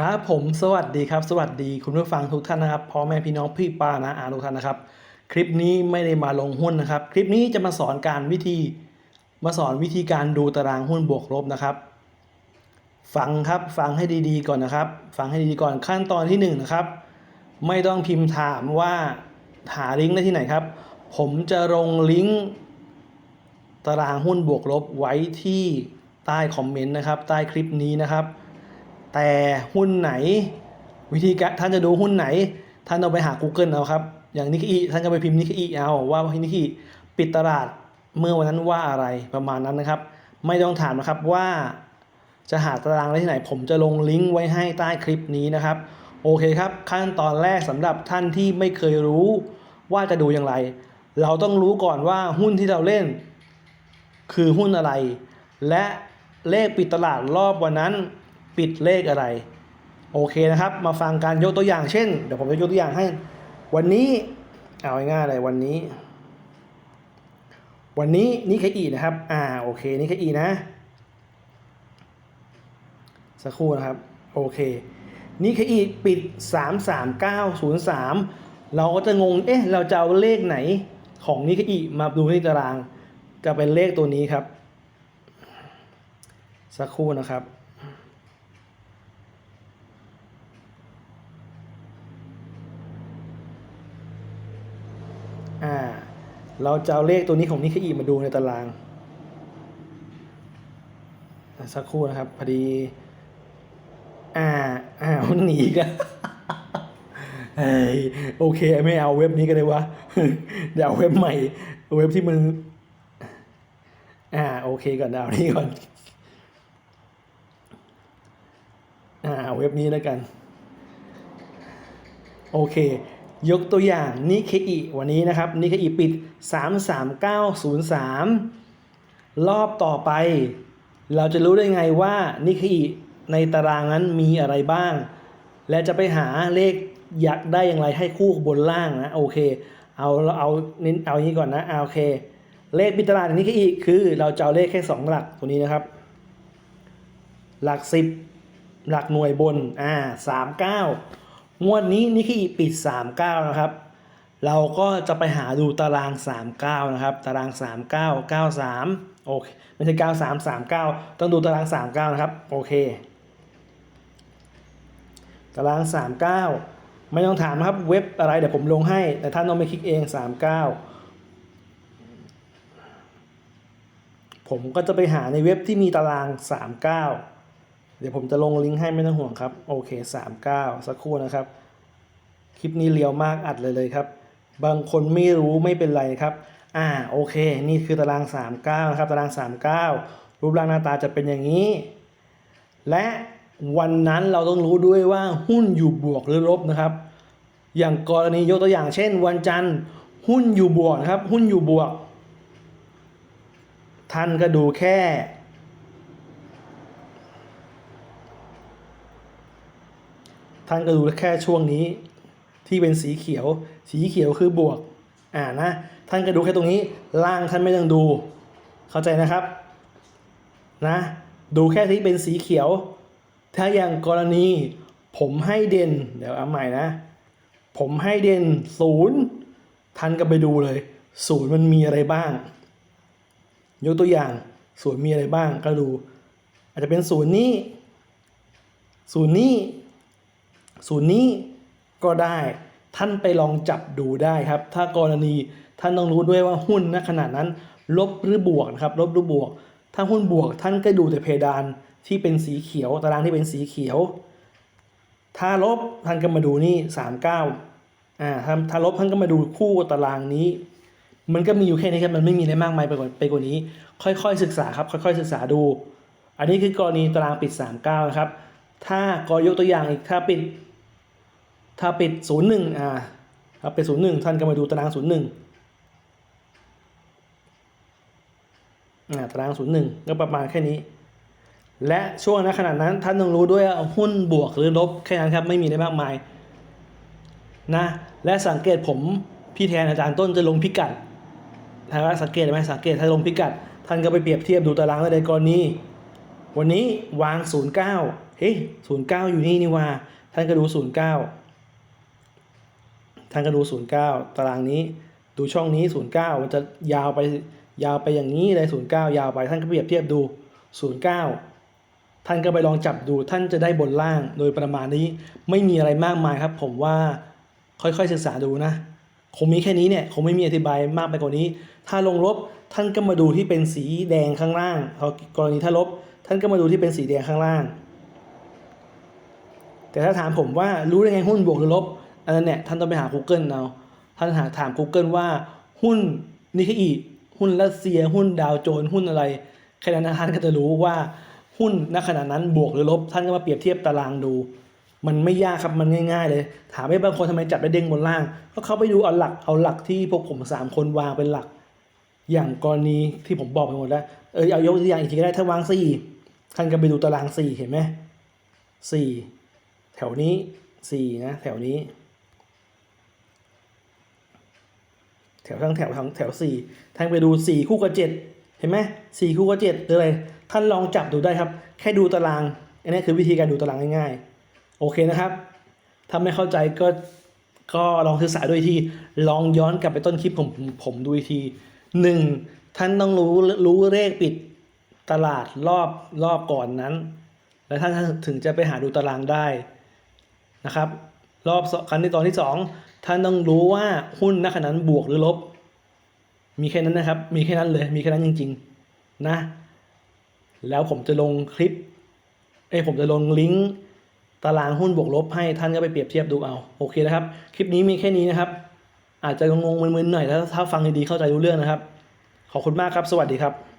ครับผมสวัสดีครับ สวัสดีคุณผู้ฟังทุกท่านนะครับพ่อแม่พี่น้องพี่ป้านะอาทุกท่านนะครับ คลิปนี้ไม่ได้มาลงหุ้นนะครับ คลิปนี้จะมาสอนการวิธี มาสอนวิธีการดูตารางหุ้นบวกลบนะครับฟังครับฟังให้ดีๆก่อนนะครับ ฟังให้ดีๆก่อนขั้นตอนที่หนึ่งนะครับ ไม่ต้องพิมพ์ถามว่าหาลิงก์ได้ที่ไหนครับ ผมจะลงลิงก์ตารางหุ้นบวกลบไว้ที่ใต้คอมเมนต์นะครับ ใต้คลิปนี้นะครับ แต่หุ้นไหน วิธีการท่านจะดูหุ้นไหน ท่านเอาไปหา Google เอาครับ อย่างนิกอีท่านก็ไปพิมพ์นิกอีเอาว่านิกอีปิดตลาดเมื่อวันนั้นว่าอะไรประมาณนั้นนะครับ ไม่ต้องถามนะครับว่าจะหาตารางได้ที่ไหน ผมจะลงลิงก์ไว้ให้ใต้คลิปนี้นะครับ โอเคครับ ขั้นตอนแรกสำหรับท่านที่ไม่เคยรู้ว่าจะดูอย่างไร เราต้องรู้ก่อนว่าหุ้นที่เราเล่น คือหุ้นอะไร และเลขปิดตลาดรอบวันนั้น ปิดเลขอะไร โอเคนะครับ มาฟังการยกตัวอย่างเช่น เดี๋ยวผมจะยกตัวอย่างให้ วันนี้เอาง่ายๆเลยวันนี้ วันนี้นี่แค่อีนะครับ อ่าโอเคนี่แค่อีนะ สักครู่นะครับ โอเคนี่แค่อีปิด 33903 เราก็จะงง เอ๊ะ เราจะเอาเลขไหนของนิกอีมาดูในตาราง จะเป็นเลขตัวนี้ครับ สักครู่นะครับ อ่า เราจะเอาเลขตัวนี้ของนิกอีมาดูในตาราง สักครู่นะครับ พอดี อ่าอ่ามันหนีกันเฮ้ยโอเค ไม่เอาเว็บนี้กันเลยวะเดี๋ยวเอาเว็บใหม่ เว็บที่มัน อ่า โอเคก่อนเอานี้ก่อน อ่าเว็บนี้แล้วกัน โอเค ยกตัวอย่างนิเคอิวันนี้นะครับนิเคอิปิด 33903 รอบต่อไป เราจะรู้ได้ไงว่านิเคอิในตารางนั้นมีอะไรบ้าง และจะไปหาเลขอยากได้อย่างไรให้คู่บนล่างนะโอเค เอาเราเอาเน้นเอาอย่างนี้ก่อนนะเอาโอเค เลขปิดตลาดในนิเคอิคือเราจะเอาเลขแค่ 2 หลักตัวนี้นะครับ หลัก 10 หลักหน่วยบนอ่าสามเก้า งวดนี้นี่คือปิด 39 นะครับ เราก็จะไปหาดูตาราง 39 นะครับ ตาราง 39 93 โอเค ไม่ใช่ 93 39 ต้องดูตาราง 39 นะครับ โอเค ตาราง 39 ไม่ต้องถามนะครับ เว็บอะไรเดี๋ยวผมลงให้ แต่ท่านต้องไปคลิกเอง 39 ผมก็จะไปหาในเว็บที่มีตาราง 39 เดี๋ยวผมจะลงลิงก์ให้ไม่ต้องห่วงครับ โอเค 39 สักครู่นะครับ คลิปนี้เรียวมากอัดเลยเลยครับ บางคนไม่รู้ไม่เป็นไรครับ อ่าโอเค นี่คือตาราง 39 นะครับ ตาราง 39 รูปร่างหน้าตาจะเป็นอย่างนี้ และวันนั้นเราต้องรู้ด้วยว่าหุ้นอยู่บวกหรือลบนะครับ อย่างกรณียกตัวอย่างเช่น วันจันทร์หุ้นอยู่บวกนะครับ หุ้นอยู่บวก ท่านก็ดูแค่ ท่านก็ดูแค่ช่วงนี้ที่เป็นสีเขียว สีเขียวคือบวก อ่านะ ท่านก็ดูแค่ตรงนี้ ล่างท่านไม่ต้องดู เข้าใจนะครับ นะ ดูแค่ที่เป็นสีเขียว ถ้าอย่างกรณีผมให้เด่น เดี๋ยวเอาใหม่นะ ผมให้เด่นศูนย์ท่านก็ไปดูเลยศูนย์มันมีอะไรบ้าง ยกตัวอย่างศูนย์มีอะไรบ้างก็ดู อาจจะเป็นศูนย์นี้ศูนย์นี้ ศูนย์นี้ก็ได้ท่านไปลองจับดูได้ครับ ถ้ากรณีท่านต้องรู้ด้วยว่าหุ้นณขณะนั้น ลบหรือบวกนะครับลบหรือบวก ถ้าหุ้นบวกท่านก็ดูแต่เพดานที่เป็นสีเขียว ตารางที่เป็นสีเขียว ถ้าลบท่านก็มาดูนี่สามเก้าอ่าถ้าถ้าลบท่านก็มาดูคู่ตารางนี้ มันก็มีอยู่แค่นี้ครับมันไม่มีอะไรมากมายไปกว่าไปกว่านี้ ค่อยๆศึกษาครับค่อยๆศึกษาดู อันนี้คือกรณีตารางปิด 39นะครับถ้ากรยกตัวอย่างอีกถ้าปิด ถ้าปิด 01อ่าถ้าเป็น01 ท่านก็มาดูตาราง 01อ่าตาราง 01 ก็ประมาณแค่นี้ และช่วงนั้นขนาดนั้นท่านต้องรู้ด้วยว่าหุ้นบวกหรือลบแค่นั้นครับไม่มีอะไรมากมายนะและสังเกตผมพี่แทนอาจารย์ต้นจะลงพิกัดถ้าว่าสังเกตไหมสังเกตถ้าลงพิกัด ท่านก็ไปเปรียบเทียบดูตารางได้เลยกรณีวันนี้วาง 09เห็นอ๊ะศูนย์เก้าอยู่นี่นี่ว่า ท่านก็ดูศูนย์เก้า ท่านก็ดูศูนย์เก้าตารางนี้ ดูช่องนี้ศูนย์เก้ามันจะยาวไปยาวไปอย่างนี้เลยศูนย์เก้ายาวไป ท่านก็เปรียบเทียบดูศูนย์เก้าท่านก็ไปลองจับดู ท่านจะได้บนล่างโดยประมาณนี้ ไม่มีอะไรมากมายครับ ผมว่าค่อยๆศึกษาดูนะ คงมีแค่นี้เนี่ยคงไม่มีอธิบายมากไปกว่านี้ ถ้าลงลบท่านก็มาดูที่เป็นสีแดงข้างล่างเอากรณีถ้าลบ ท่านก็มาดูที่เป็นสีแดงข้างล่าง แต่ถ้าถามผมว่ารู้ได้ไงหุ้นบวกหรือลบ อันนั้นเนี่ยท่านต้องไปหา Google เอาท่านหาถาม Google ว่าหุ้นนิเคอีหุ้นรัสเซียหุ้นดาวโจนหุ้นอะไรแค่นั้นนะท่านก็จะรู้ว่าหุ้นณขณะนั้นบวกหรือลบ ท่านก็มาเปรียบเทียบตารางดู มันไม่ยากครับมันง่ายๆเลย ถามให้บางคนทำไมจับได้เด้งบนล่าง ก็เขาไปดูเอาหลักเอาหลักที่พวกผมสามคนวางเป็นหลัก อย่างกรณีที่ผมบอกไปหมดแล้วเออเอายกตัวอย่างอีกทีก็ได้ถ้าวางสี่ท่านก็ไปดูตารางสี่เห็นไหมสี่แถวนี้สี่นะแถวนี้ แถวทั้งแถวทั้งแถวสี่ท่านไปดูสี่คู่กับเจ็ดเห็นไหมสี่คู่กับเจ็ดหรืออะไรท่านลองจับดูได้ครับ แค่ดูตารางอันนี้คือวิธีการดูตารางง่ายๆ โอเคนะครับ ถ้าไม่เข้าใจก็ก็ลองศึกษาด้วยทีลองย้อนกลับไปต้นคลิปผมผมผมดูอีกทีหนึ่งท่านต้องรู้รู้เลขปิดตลาดรอบรอบก่อนนั้น แล้วท่านถึงจะไปหาดูตารางได้นะครับ รอบสองครั้งที่ตอนที่สอง ท่านต้องรู้ว่าหุ้นณขณะนั้นบวกหรือลบ มีแค่นั้นนะครับ มีแค่นั้นเลย มีแค่นั้นจริง ๆ นะ แล้วผมจะลงคลิป เอ้ผมจะลงลิงก์ตารางหุ้นบวกลบให้ท่านก็ไปเปรียบเทียบดูเอา โอเคนะครับ คลิปนี้มีแค่นี้นะครับ อาจจะงงๆมึนๆหน่อยถ้าถ้าฟังดีๆเข้าใจรู้เรื่องนะครับ ขอบคุณมากครับ สวัสดีครับ